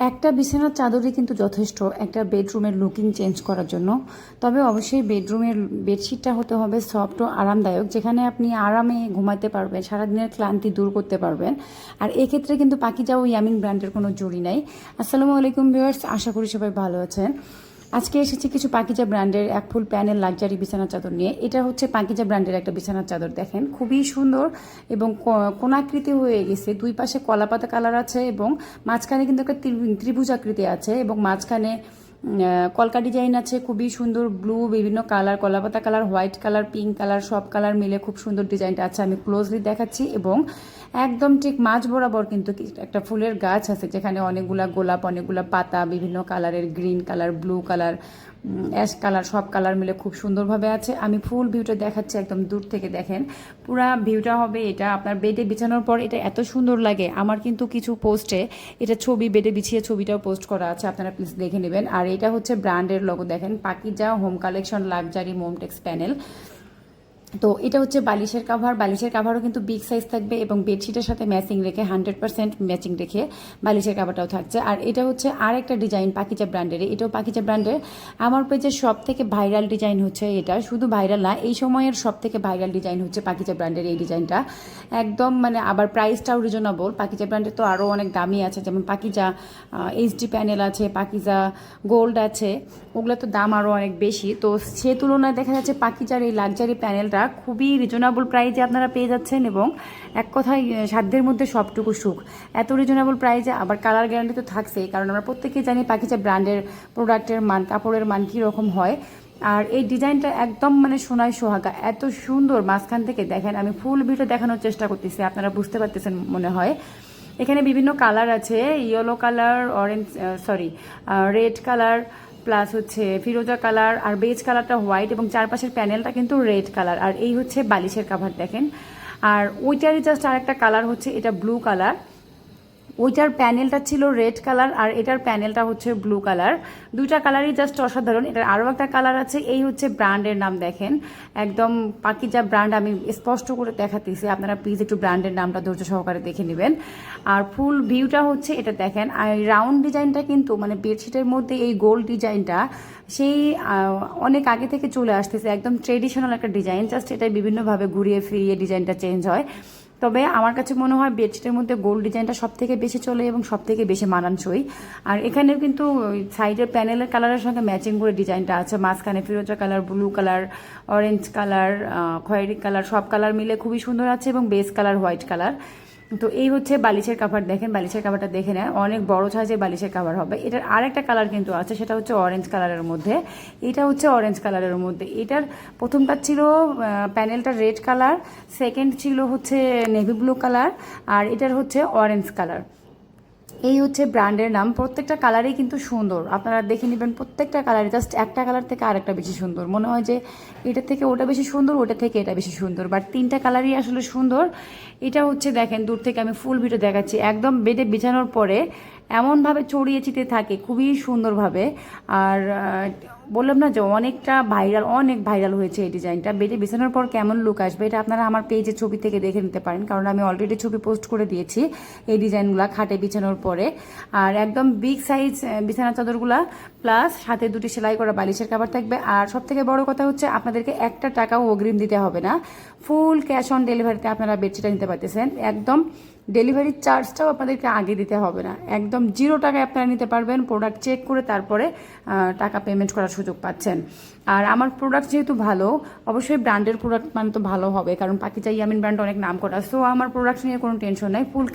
একটা বিছানার চাদরই কিন্তু যথেষ্ট, একটা বেডরুমের লুকিং চেঞ্জ করার জন্য। তবে অবশ্যই বেডরুমের বেডশিটটা হতে হবে সফট ও আরামদায়ক, যেখানে আপনি আরামে ঘুমাতে পারবেন, সারাদিনের ক্লান্তি দূর করতে পারবেন। আর এক্ষেত্রে কিন্তু পাকিজা ও ইয়ামিং ব্র্যান্ডের কোনো জুড়ি নাই। আসসালামু আলাইকুম ভিউয়ার্স, আশা করি সবাই ভালো আছেন। আজকে এসেছি কিছু পাকিজা ব্র্যান্ডের এক ফুল প্যানেল লাক্সারি বিছানার চাদর নিয়ে। এটা হচ্ছে পাকিজা ব্র্যান্ডের একটা বিছানার চাদর, দেখেন। খুবই সুন্দর এবং কোনাকৃতি হয়ে গেছে। দুই পাশে কলাপাতা কালার আছে এবং মাঝখানে কিন্তু একটা ত্রি- ত্রিভুজ আকৃতি আছে এবং মাঝখানে কলকা ডিজাইন আছে। খুবই সুন্দর ব্লু, বিভিন্ন colour কলাপাতা colour, white colour, pink colour, সব কালার মিলে খুব সুন্দর ডিজাইনটা আছে। আমি ক্লোজলি দেখাচ্ছি এবং একদম ঠিক মাঝ বরাবর কিন্তু একটা ফুলের গাছ আছে যেখানে অনেকগুলা গোলাপ, অনেকগুলা পাতা, বিভিন্ন কালারের green colour, blue colour ash colour, সব কালার মিলে খুব সুন্দরভাবে আছে। আমি ফুল ভিউটা দেখাচ্ছি, একদম দূর থেকে দেখেন। পুরা ভিউটা হবে এটা আপনার বেডে বিছানোর পর। এটা এত সুন্দর লাগে। আমার কিন্তু কিছু পোস্টে এটা ছবি, বেডে বিছিয়ে ছবিটাও পোস্ট করা আছে, আপনারা প্লিজ দেখে নেবেন। আর এটা হচ্ছে ব্র্যান্ডের লোগো দেখেন। Pakiza home collection luxury Momtex panel. তো এটা হচ্ছে বালিশের কাভার বালিশের কাভারও কিন্তু বিগ সাইজ থাকবে এবং বেডশিটের সাথে ম্যাচিং রেখে হান্ড্রেড পার্সেন্ট ম্যাচিং রেখে বালিশের কাভারটাও থাকছে। আর এটা হচ্ছে আর একটা ডিজাইন পাকিজা ব্র্যান্ডের এটাও পাকিজা ব্র্যান্ডের আমার পেজের সব থেকে ভাইরাল ডিজাইন হচ্ছে এটা। শুধু ভাইরাল না, এই সময়ের সব থেকে ভাইরাল ডিজাইন হচ্ছে পাকিজা ব্র্যান্ডের এই ডিজাইনটা একদম মানে আবার প্রাইসটাও রিজনেবল পাকিজা ব্র্যান্ডের তো আরও অনেক দামি আছে, যেমন পাকিজা এইচডি প্যানেল আছে পাকিজা গোল্ড আছে। ওগুলো তো দাম আরও অনেক বেশি। তো সে তুলনায় দেখা যাচ্ছে পাকিজার এই লাক্সারি প্যানেলটা খুবই রিজনেবল প্রাইজে আপনারা পেয়ে যাচ্ছেন এবং এক কথায় সাধ্যের মধ্যে সবটুকু সুখ। এত রিজনেবল প্রাইজে আবার কালার গ্যারান্টি তো থাকছেই, কারণ আমরা প্রত্যেকেই জানি পাকিজা ব্র্যান্ডের প্রোডাক্টের মান, কাপড়ের মান কীরকম হয়। আর এই ডিজাইনটা একদম মানে সোনায় সোহাগা, এত সুন্দর মাঝখান থেকে দেখেন, আমি ফুল ভিডিও দেখানোর চেষ্টা করতেছি, আপনারা বুঝতে পারতেছেন মনে হয়। এখানে বিভিন্ন কালার আছে yellow colour orange sorry red colour plus হচ্ছে ফিরোজা কালার আর বেজ কালারটা হোয়াইট এবং চারপাশের প্যানেলটা কিন্তু রেড কালার আর এই হচ্ছে বালিশের কাভার দেখেন। আর ওইটারই জাস্ট আর একটা কালার হচ্ছে এটা ব্লু কালার ওইটার প্যানেলটা ছিল রেড কালার আর এটার প্যানেলটা হচ্ছে ব্লু কালার। দুইটা কালারই জাস্ট অসাধারণ। এটার আরও একটা কালার আছে, এই হচ্ছে ব্র্যান্ডের নাম দেখেন। একদম পাকি যা ব্র্যান্ড আমি স্পষ্ট করে দেখাতেছি। আপনারা প্লিজ একটু ব্র্যান্ডের নামটা ধৈর্য সহকারে দেখে নেবেন। আর ফুল ভিউটা হচ্ছে এটা দেখেন। আর রাউন্ড ডিজাইনটা কিন্তু মানে বেডশিটের মধ্যে এই গোল্ড ডিজাইনটা সেই অনেক আগে থেকে চলে আসতেছে। একদম ট্রেডিশনাল একটা ডিজাইন জাস্ট এটা বিভিন্নভাবে ঘুরিয়ে ফিরিয়ে ডিজাইনটা চেঞ্জ হয়। তবে আমার কাছে মনে হয় বেডশিটের মধ্যে গোল্ড ডিজাইনটা সব থেকে বেশি চলে এবং সব থেকে বেশি মানানসই। আর এখানে কিন্তু সাইডের প্যানেলের কালারের সঙ্গে ম্যাচিং করে ডিজাইনটা আছে। মাঝখানে ফিরোজা colour, blue colour, orange colour খয়েরি কালার, সব কালার মিলে খুবই সুন্দর আছে এবং বেস কালার, হোয়াইট কালার। তো এই হচ্ছে বালিশের কাভার দেখেন, বালিশের কাভারটা দেখে নেন। অনেক বড় সাইজের বালিশের কাভার হবে। এটার আরেকটা কালার কিন্তু আছে, সেটা হচ্ছে অরেঞ্জ কালারের মধ্যে। এটা হচ্ছে অরেঞ্জ কালারের মধ্যে। এটার প্রথমটা ছিল প্যানেলটা রেড কালার সেকেন্ড ছিল হচ্ছে নেভি ব্লু কালার আর এটার হচ্ছে অরেঞ্জ কালার এই হচ্ছে ব্র্যান্ডের নাম। প্রত্যেকটা কালারই কিন্তু সুন্দর। আপনারা দেখে নেবেন প্রত্যেকটা কালারই। জাস্ট একটা কালার থেকে আরেকটা বেশি সুন্দর। মনে হয় যে এটা থেকে ওটা বেশি সুন্দর, ওটা থেকে এটা বেশি সুন্দর। বাট তিনটা কালারই আসলে সুন্দর। এটা হচ্ছে দেখেন, দূর থেকে আমি ফুল ভিডিও দেখাচ্ছি। একদম বেডে বিছানোর পরে এমনভাবে ছড়িয়ে ছিটে থাকে, খুবই সুন্দরভাবে। আর বললাম না যে অনেকটা ভাইরাল অনেক ভাইরাল হয়েছে এই ডিজাইনটা বেডে বিছানোর পর কেমন লুক আসবে এটা আপনারা আমার পেজে ছবি থেকে দেখে নিতে পারেন, কারণ আমি অলরেডি ছবি পোস্ট করে দিয়েছি এই ডিজাইনগুলো খাটে বিছানোর পরে। আর একদম বিগ সাইজ বিছানা চাদরগুলা প্লাস সাথে দুটি সেলাই করা বালিশের কাভার থাকবে। আর সব থেকে বড় কথা হচ্ছে আপনাদেরকে একটা টাকাও অগ্রিম দিতে হবে না। ফুল ক্যাশ অন ডেলিভারিতে আপনারা বেডশিটটা নিতে পারতেছেন। একদম ডেলিভারি চার্জটাও আপনাদেরকে আগে দিতে হবে না। একদম জিরো টাকায় আপনারা নিতে পারবেন প্রোডাক্ট চেক করে তারপরে টাকা পেমেন্ট করার সুযোগ পাচ্ছেন। আর আমার প্রোডাক্ট যেহেতু ভালো, অবশ্যই ব্র্যান্ডের প্রোডাক্ট মানে তো ভালো হবে, কারণ পাকিজা ইয়ামিন ব্র্যান্ড অনেক নাম করা সো আমার প্রোডাক্ট নিয়ে কোনো টেনশন নাই ফুল